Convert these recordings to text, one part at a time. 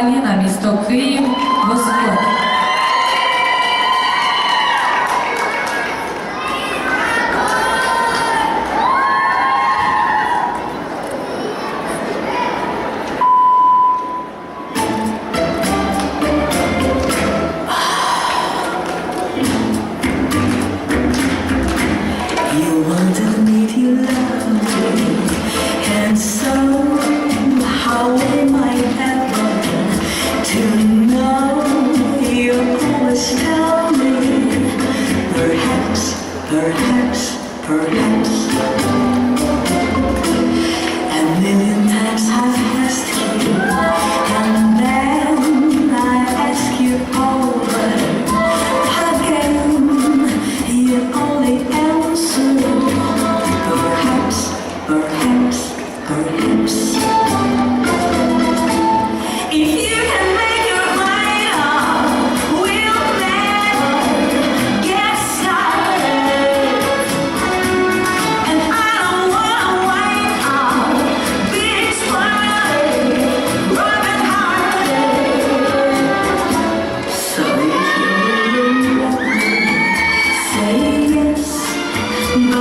Аліна, місто Київ, Господь. Paradox, paradox.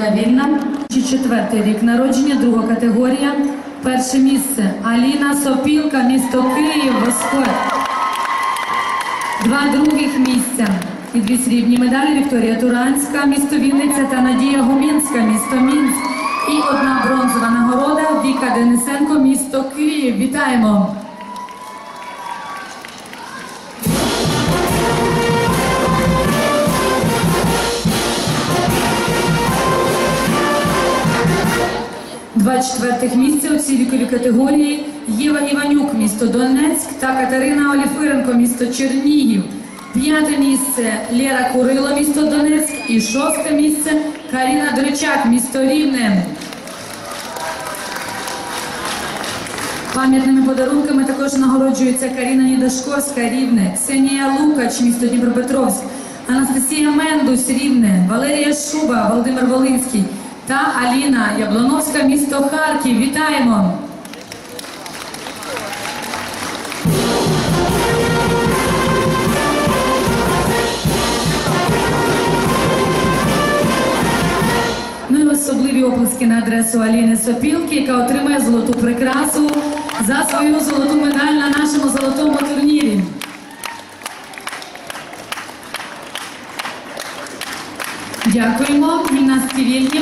Гімнастка вільна. Чи Четвертий рік народження, друга категорія. Перше місце Аліна Сопілка, місто Київ, Господь. Два других місця. І дві срібні медалі Вікторія Туранська, місто Вінниця та Надія Гумінська, місто Мінськ. І одна бронзова нагорода Віка Денисенко, місто Київ. Вітаємо! Четвертих місця у цій віковій категорії Єва Іванюк, місто Донецьк та Катерина Оліфиренко, місто Чернігів. П'яте місце Лєра Курило, місто Донецьк. І шосте місце Каріна Дричак, місто Рівне. Пам'ятними подарунками також нагороджується Каріна Нідашковська, Рівне, Ксенія Лукач, місто Дніпропетровськ, Анастасія Мендус, Рівне, Валерія Шуба, Володимир Волинський та Аліна Яблоновська, місто Харків. Вітаємо! Ну і особливі оплески на адресу Аліни Сопілки, яка отримає золоту прикрасу за свою золоту медаль на нашому золотому турнірі. Дякуємо, гімнастки вільні.